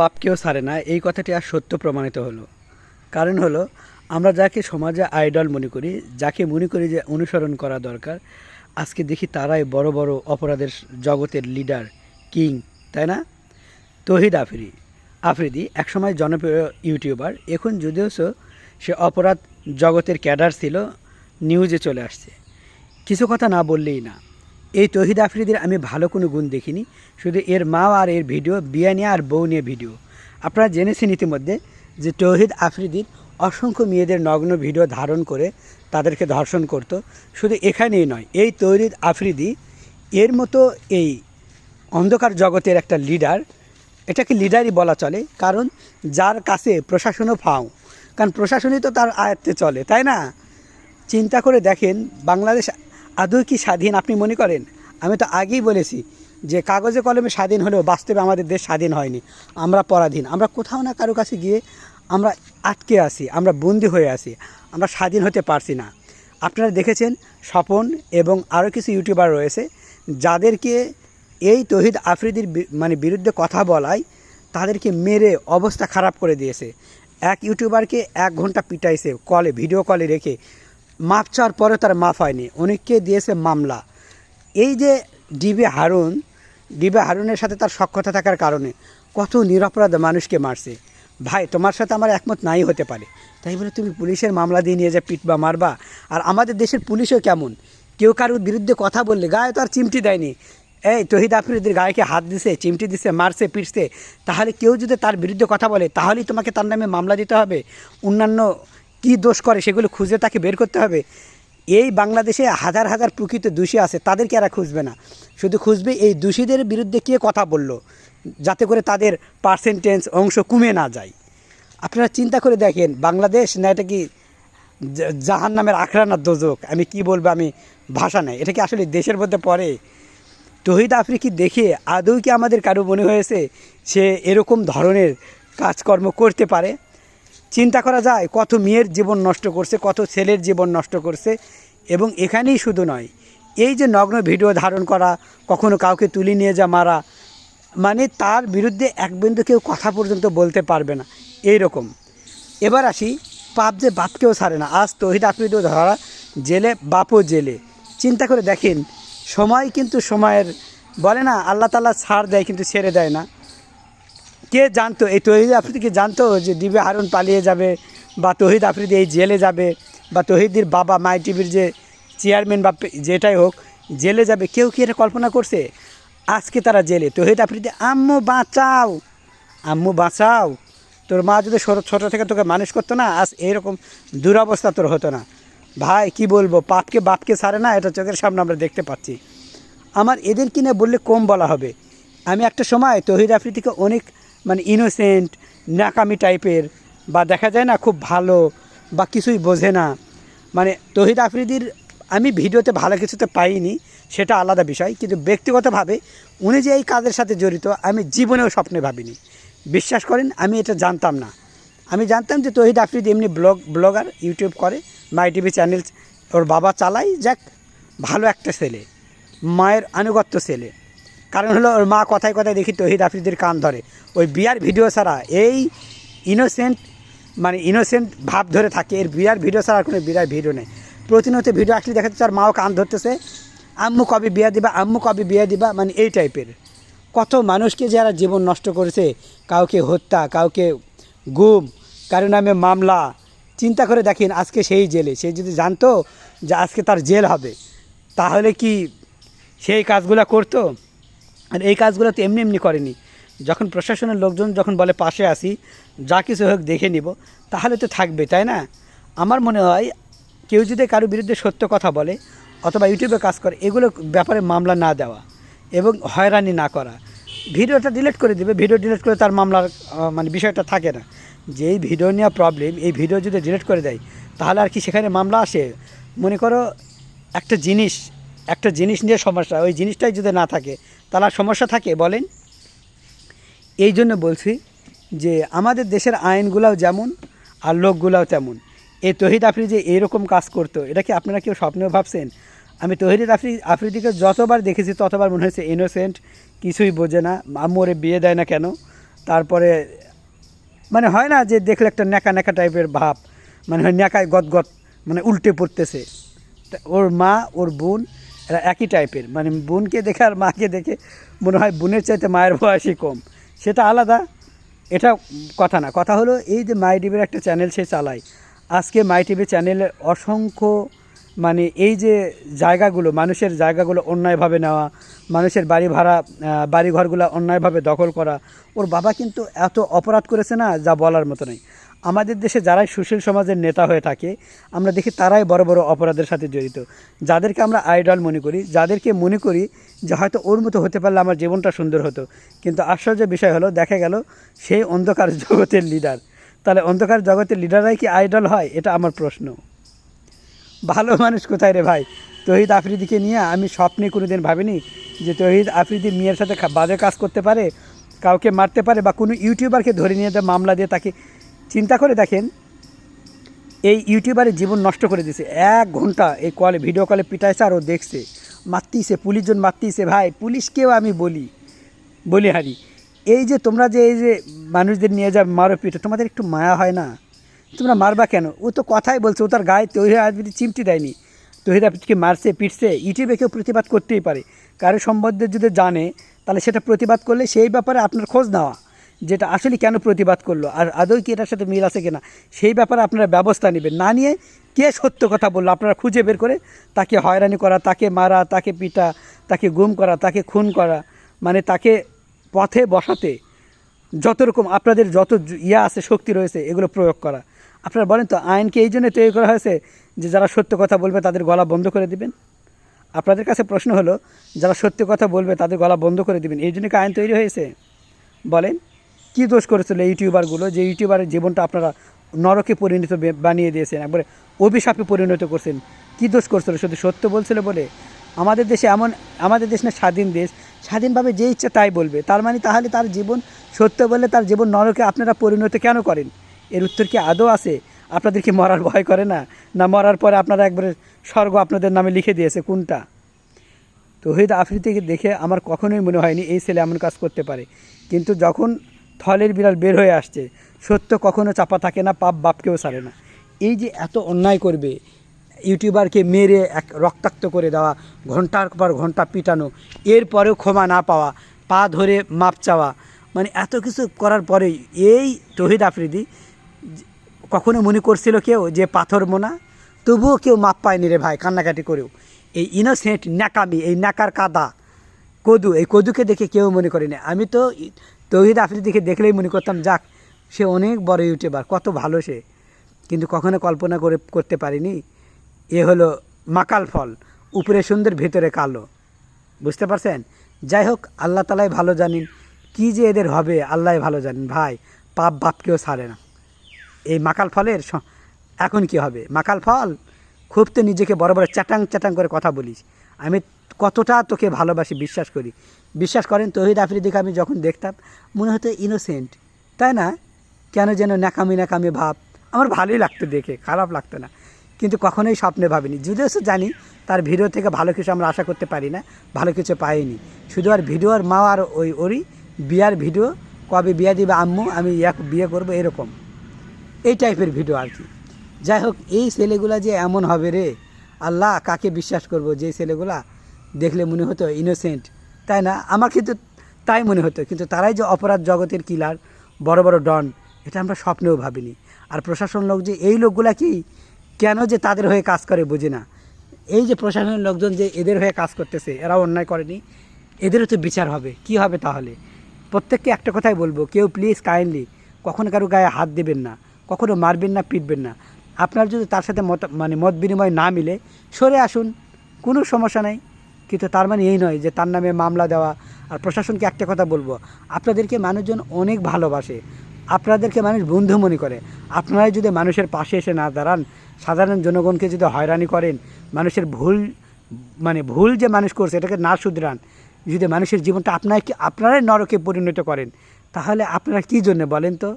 বাপকেও ছাড়ে না, এই কথাটি আর সত্য প্রমাণিত হলো। কারণ হলো, আমরা যাকে সমাজে আইডল মনে করি, যাকে মনে করি যে অনুসরণ করা দরকার, আজকে দেখি তারাই বড় বড় অপরাধের জগতের লিডার, কিং, তাই না? তহিদ আফরি আফ্রিদি একসময় জনপ্রিয় ইউটিউবার, এখন যদিও সে অপরাধ জগতের ক্যাডার ছিল, নিউজে চলে আসছে। কিছু কথা না বললেই না। এই তহিদ আফ্রিদির আমি ভালো কোনো গুণ দেখিনি। শুধু এর মা আর এর ভিডিও বিয়ে নিয়ে আর বউ নিয়ে ভিডিও। আপনারা জেনেছেন ইতিমধ্যে যে তৌহিদ আফ্রিদির অসংখ্য মেয়েদের নগ্ন ভিডিও ধারণ করে তাদেরকে ধর্ষণ করত। শুধু এখানেই নয়, এই তৌহিদ আফ্রিদি এর মতো এই অন্ধকার জগতের একটা লিডার এটাকে লিডারই বলা চলে, কারণ যার কাছে প্রশাসনও ফাও। কারণ প্রশাসনই তো তার আয়ত্তে চলে, তাই না? চিন্তা করে দেখেন, বাংলাদেশ আদৌ কি স্বাধীন? আপনি মনে করেন? আমি তো আগেই বলেছি যে কাগজে কলমে স্বাধীন হলেও বাস্তবে আমাদের দেশ স্বাধীন হয়নি। আমরা পরাধীন। আমরা কোথাও না কারও কাছে গিয়ে আমরা আটকে আছি, আমরা বন্দি হয়ে আছি, আমরা স্বাধীন হতে পারছি না। আপনারা দেখেছেন স্বপন এবং আরও কিছু ইউটিউবার রয়েছে যাদেরকে এই তহিদ আফ্রিদির মানে বিরুদ্ধে কথা বলায় তাদেরকে মেরে অবস্থা খারাপ করে দিয়েছে। এক ইউটিউবারকে এক ঘণ্টা পিটাইছে, কলে, ভিডিও কলে রেখে। মাপ চাওয়ার পরে তার মাফ হয়নি। অনেককে দিয়েছে মামলা। এই যে ডিবি হারুন, ডিবি হারুনের সাথে তার সক্ষতা থাকার কারণে কত নিরপরাধ মানুষকে মারছে। ভাই, তোমার সাথে আমার একমত নাই হতে পারে। তাই বলে তুমি পুলিশের মামলা দিয়ে নিয়ে যা পিটবা মারবা। আর আমাদের দেশের পুলিশও কেমন? কেউ কারোর বিরুদ্ধে কথা বললে গায়ে তো আর চিমটি দেয়নি। এই তহিদ আফ্রিদির গায়েকে হাত দিছে, চিমটি দিছে, মারছে, পিটছে? তাহলে কেউ যদি তার বিরুদ্ধে কথা বলে, তাহলেই তোমাকে তার নামে মামলা দিতে হবে। অন্যান্য কী দোষ করে সেগুলো খুঁজে তাকে বের করতে হবে। এই বাংলাদেশে হাজার হাজার প্রকৃত দোষী আছে, তাদেরকে এরা খুঁজবে না। শুধু খুঁজবে এই দোষীদের বিরুদ্ধে কে কথা বলল, যাতে করে তাদের পার্সেন্টেজ অংশ কমে না যায়। আপনারা চিন্তা করে দেখেন, বাংলাদেশ না এটা কি জাহান নামের আখড়ানার দোজক? আমি কি বলব, আমি ভাষা নাই। এটা কি আসলে দেশের মধ্যে পড়ে? তহিদ আফ্রিকি দেখে আদৌ কি আমাদের কারও মনে হয়েছে সে এরকম ধরনের কাজকর্ম করতে পারে? চিন্তা করা যায় কত মেয়ের জীবন নষ্ট করছে, কত ছেলের জীবন নষ্ট করছে এবং এখানেই শুধু নয়, এই যে নগ্ন ভিডিও ধারণ করা, কখনো কাউকে তুলে নিয়ে যা মারা মানে তার বিরুদ্ধে এক বিন্দু কেউ কথা পর্যন্ত বলতে পারবে না এই রকম এবার আসি, পাপ যে বাপকেও ছাড়ে না। আজ তহিদ আফ্রিদিও ধরা, জেলে, বাপও জেলে। চিন্তা করে দেখেন, সময় কিন্তু সময়ের, বলে না, আল্লাহ তাল্লাহ ছাড় দেয় কিন্তু ছেড়ে দেয় না। কে জানতো? এই তহিদ আফ্রিদি জানতো যে দিবে হারুন পালিয়ে যাবে বা তহিদ আফ্রিদি এই জেলে যাবে বা তহিদির বাবা মাই টিভির যে চেয়ারম্যান বা যেটাই হোক, জেলে যাবে। কেউ কি এটা কল্পনা করছে? আজকে তারা জেলে। তহিদ আফ্রিদি, আম্মু, বাঁচাও! আম্মু, বাঁচাও! তোর মা যদি ছোটো থেকে তোকে মানুষ করতো না, আজ এইরকম দুরবস্থা তোর হতো না। ভাই, কি বলব? পাপকে বাপকে ছাড়ে না, এটা চোখের সামনে আমরা দেখতে পাচ্ছি। আমার এদের কিনে বললে কম বলা হবে। আমি একটা সময় তহিদ আফ্রিদিকে অনেক মানে ইনোসেন্ট নাকামি টাইপের, বা দেখা যায় না খুব ভালো, বা কিছুই বোঝে না। মানে তহিদ আফ্রিদির, আমি ভিডিওতে ভালো কিছুতে পাইনি, সেটা আলাদা বিষয়, কিন্তু ব্যক্তিগতভাবে উনি যে এই কাজের সাথে জড়িত, আমি জীবনেও স্বপ্নে ভাবিনি। বিশ্বাস করেন, আমি এটা জানতাম না। আমি জানতাম যে তহিদ আফ্রিদি এমনি ব্লগ, ব্লগার, ইউটিউব করে, মাই টিভি চ্যানেল, ওর বাবা চালাই, যাক, ভালো একটা ছেলে, মায়ের আনুগত্য ছেলে। কারণ হলো ওর মা কথায় কথায় দেখি তহিদ আফ্রিদির কান ধরে। ওই বিয়ার ভিডিও ছাড়া এই ইনোসেন্ট মানে ইনোসেন্ট ভাব ধরে থাকে, এর বিয়ার ভিডিও ছাড়া আর কোনো বিয়ার ভিডিও নেই। প্রতিনিয়ত ভিডিও আসলে দেখা যাচ্ছে আর মাও কান ধরতেছে, আম্মু কবে বিয়া দিবা? আম্মু কবে বিয়া দিবা? মানে এই টাইপের। কত মানুষকে যারা জীবন নষ্ট করেছে, কাউকে হত্যা, কাউকে গুম, কারও নামে মামলা। চিন্তা করে দেখেন আজকে সেই জেলে। সে যদি জানতো যে আজকে তার জেল হবে, তাহলে কি সেই কাজগুলো করতো? আর এই কাজগুলো তো এমনি এমনি করেনি। যখন প্রশাসনের লোকজন যখন বলে, পাশে আসি যা কিছু হোক দেখে নিব, তাহলে তো থাকবে, তাই না? আমার মনে হয় কেউ যদি কারও বিরুদ্ধে সত্য কথা বলে অথবা ইউটিউবে কাজ করে, এগুলো ব্যাপারে মামলা না দেওয়া এবং হয়রানি না করা। ভিডিওটা ডিলিট করে দিবে, ভিডিও ডিলিট করে তার মামলার মানে বিষয়টা থাকে না। যেই ভিডিও নেওয়া প্রবলেম এই ভিডিও যদি ডিলিট করে দেয়, তাহলে আর কি সেখানে মামলা আসে? মনে করো একটা জিনিস একটা জিনিস নিয়ে সমস্যা, ওই জিনিসটাই যদি না থাকে, তাহলে সমস্যা থাকে? বলেন। এই জন্য বলছি যে, আমাদের দেশের আইনগুলাও যেমন, আর লোকগুলাও তেমন। এই তহিদ আফ্রি যে এরকম কাজ করতো, এটা কি আপনারা কেউ স্বপ্নেও ভাবছেন? আমি তহিদ আফ্রি, আফ্রিদিকে যতবার দেখেছি, ততবার মনে হয়েছে ইনোসেন্ট কিছুই বোঝে না ওরে বিয়ে দেয় না কেন? তারপরে মানে হয় না যে দেখলে একটা ন্যাকা ন্যাকা টাইপের ভাব মানে হয় ন্যাকায় গদগদ মানে উল্টে পড়তেছে। ওর মা, ওর বোন এরা একই টাইপের মানে বোনকে দেখে আর মাকে দেখে মনে হয় বোনের চাইতে মায়ের বয়সই কম। সেটা আলাদা, এটা কথা না। কথা হলো এই যে মাই টিভির একটা চ্যানেল সে চালায়। আজকে মাই টিভি চ্যানেলের অসংখ্য মানে এই যে জায়গাগুলো, মানুষের জায়গাগুলো অন্যায়ভাবে নেওয়া, মানুষের বাড়ি ভাড়া বাড়িঘরগুলো অন্যায়ভাবে দখল করা, ওর বাবা কিন্তু এত অপরাধ করেছে না যা বলার মতো নেই। আমাদের দেশে যারাই সুশীল সমাজের নেতা হয়ে থাকে, আমরা দেখি তারাই বড় বড় অপরাধের সাথে জড়িত। যাদেরকে আমরা আইডল মনে করি, যাদেরকে মনে করি যে হয়তো ওর মতো হতে পারলে আমার জীবনটা সুন্দর হতো। কিন্তু আশ্চর্য বিষয় হলো, দেখা গেল সেই অন্ধকার জগতের লিডার তাহলে অন্ধকার জগতের লিডাররাই কি আইডল হয়? এটা আমার প্রশ্ন। ভালো মানুষ কোথায় রে ভাই? তহিদ আফ্রিদিকে নিয়ে আমি স্বপ্নে কোনোদিন ভাবিনি যে তহিদ আফ্রিদি মেয়ের সাথে বাজে কাজ করতে পারে, কাউকে মারতে পারে বা কোনো ইউটিউবারকে ধরে নিয়ে মামলা দিয়ে তাকে চিন্তা করে দেখেন, এই ইউটিউবারের জীবন নষ্ট করে দিয়েছে এক ঘণ্টা এই কলে ভিডিও কলে পিটাইছে আর ও দেখছে। মারতিছে, পুলিশজন মারতিছে, ভাই, পুলিশকেও আমি বলি। বলি হারি। এই যে তোমরা যে, এই যে মানুষদের নিয়ে যাবে মারো পিঠে তোমাদের একটু মায়া হয় না? তোমরা মারবা কেন? ও তো কথাই বলছে, ও তার গায়ে তৈরি আজকে চিমটি দেয়নি। তহিদ আফ্রিদিকে মারছে, পিটছে, ইউটিউবে কেউ প্রতিবাদ করতেই পারে। কারও সম্বন্ধে যদি জানে, তাহলে সেটা প্রতিবাদ করলে সেই ব্যাপারে আপনার খোঁজ নেওয়া। যেটা আসলে কেন প্রতিবাদ করল? আর আদৌ কি এটার সাথে মিল আছে কিনা? সেই ব্যাপারে আপনারা ব্যবস্থা নেবেন। না নিয়ে কে সত্য কথা বলল? আপনারা খুঁজে বের করে তাকে হয়রানি করা, তাকে মারা, তাকে পিটা, তাকে গুম করা, তাকে খুন করা মানে তাকে পথে বসাতে যত রকম আপনাদের যত ইয়া আছে, শক্তি রয়েছে, এগুলো প্রয়োগ করা। আপনারা বলেন তো, আইনকে এই জন্য তৈরি করা হয়েছে যে যারা সত্য কথা বলবে তাদের গলা বন্ধ করে দিবেন? আপনাদের কাছে প্রশ্ন হলো, যারা সত্য কথা বলবে তাদের গলা বন্ধ করে দিবেন। এই জন্য কি আইন তৈরি হয়েছে? বলেন। কী দোষ করেছিল ইউটিউবারগুলো? যে ইউটিউবারের জীবনটা আপনারা নরকে পরিণত বানিয়ে দিয়েছেন, একবারে অভিশাপে পরিণত করছেন, কী দোষ করছিল? শুধু সত্য বলছিল বলে? আমাদের দেশে এমন, আমাদের দেশ না, স্বাধীন দেশ। স্বাধীনভাবে যে ইচ্ছে তাই বলবে। তার মানে তাহলে তার জীবন সত্য বলে তার জীবন নরকে আপনারা পরিণত কেন করেন? এর উত্তর কি আদৌ আছে? আপনাদের কি মরার ভয় করে না? না, মরার পরে আপনারা একবারে স্বর্গ আপনাদের নামে লিখে দিয়েছে, কোনটা? তো তহিদ আফ্রিদিকে দেখে আমার কখনোই মনে হয়নি এই ছেলে এমন কাজ করতে পারে। কিন্তু যখন থলের বিড়াল বের হয়ে আসছে। সত্য কখনো চাপা থাকে না, পাপ বাপকেও সারে না। এই যে এত অন্যায় করবে, ইউটিউবারকে মেরে এক রক্তাক্ত করে দেওয়া, ঘণ্টার পর ঘণ্টা পিটানো, এরপরেও ক্ষমা না পাওয়া, পা ধরে মাপ চাওয়া মানে এত কিছু করার পরেই এই তহিদ আফ্রিদি কখনো মনে করছিল কেউ যে পাথর মোনা? তবুও কেউ মাপ পায়নি রে ভাই, কান্নাকাটি করেও। এই ইনোসেন্ট ন্যাকামি, এই ন্যাকার কাদা কদু, এই কদুকে দেখে কেউ মনে করেনি আমি তো তৌহিদ আফ্রিদিকে দেখলেই মনে করতাম, যাক, সে অনেক বড় ইউটিউবার, কত ভালো সে। কিন্তু কখনো কল্পনা করে, করতে পারিনি। এ হলো মাকাল ফল, উপরে সুন্দর, ভেতরে কালো। বুঝতে পারছেন? যাই হোক, আল্লাহ তালাই ভালো জানেন। কি যে এদের হবে, আল্লাহ ভালো জানেন। ভাই, পাপ বাপকেও ছাড়ে না। এই মাকাল ফলের এখন কি হবে? মাকাল ফল, খুব তো নিজেকে বড় বড় চ্যাটাং চ্যাটাং করে কথা বলিস। আমি কতটা তোকে ভালোবাসি, বিশ্বাস করি। বিশ্বাস করেন, তহিদ আফ্রিদিকে আমি যখন দেখতাম, মনে হতো ইনোসেন্ট তাই না? কেন যেন ন্যাকামি ন্যাকামি ভাব। আমার ভালোই লাগতো দেখে, খারাপ লাগতো না। কিন্তু কখনোই স্বপ্নে ভাবিনি। যদিও জানি, তার ভিডিও থেকে ভালো কিছু আমরা আশা করতে পারি না, ভালো কিছু পাইনি। শুধু আর ভিডিও আর মা আর ওই ওরই বিয়ার ভিডিও, কবে বিয়া দিবে আম্মু, আমি এক বিয়ে করব এরকম। এই টাইপের ভিডিও আর কি। যাই হোক, এই ছেলেগুলা যে এমন হবে রে, আল্লাহ, কাকে বিশ্বাস করব? যে ছেলেগুলা দেখলে মনে হতো ইনোসেন্ট তাই না? আমার কিন্তু তাই মনে হতো। কিন্তু তারাই যে অপরাধ জগতের কিলার বড় বড় ডন, এটা আমরা স্বপ্নেও ভাবিনি। আর প্রশাসন লোক যে, এই লোকগুলা কি কেন যে তাদের হয়ে কাজ করে বুঝি না? এই যে প্রশাসনের লোকজন যে এদের হয়ে কাজ করতেছে এরা অন্যায় করেনি। এদেরও তো বিচার হবে। কি হবে তাহলে? প্রত্যেককে একটা কথাই বলব, কেউ প্লিজ কাইন্ডলি কখনো কারও গায়ে হাত দেবেন না, কখনো মারবেন না, পিটবেন না। আপনার যদি তার সাথে মত মানে মত বিনিময় না মিলে, সরে আসুন, কোনো সমস্যা নেই। কিন্তু তার মানে এই নয় যে তার নামে মামলা দেওয়া আর প্রশাসনকে একটা কথা বলব। আপনাদেরকে মানুষজন অনেক ভালোবাসে। আপনাদেরকে মানুষ বন্ধু মনে করে। আপনারাই যদি মানুষের পাশে এসে না দাঁড়ান, সাধারণ জনগণকে যদি হয়রানি করেন, মানুষের ভুল মানে ভুল যে মানুষ করছে এটাকে না শুধরান, যদি মানুষের জীবনটা আপনাকে, আপনারাই নরকে পরিণত করেন, তাহলে আপনারা কী জন্য বলেন তো?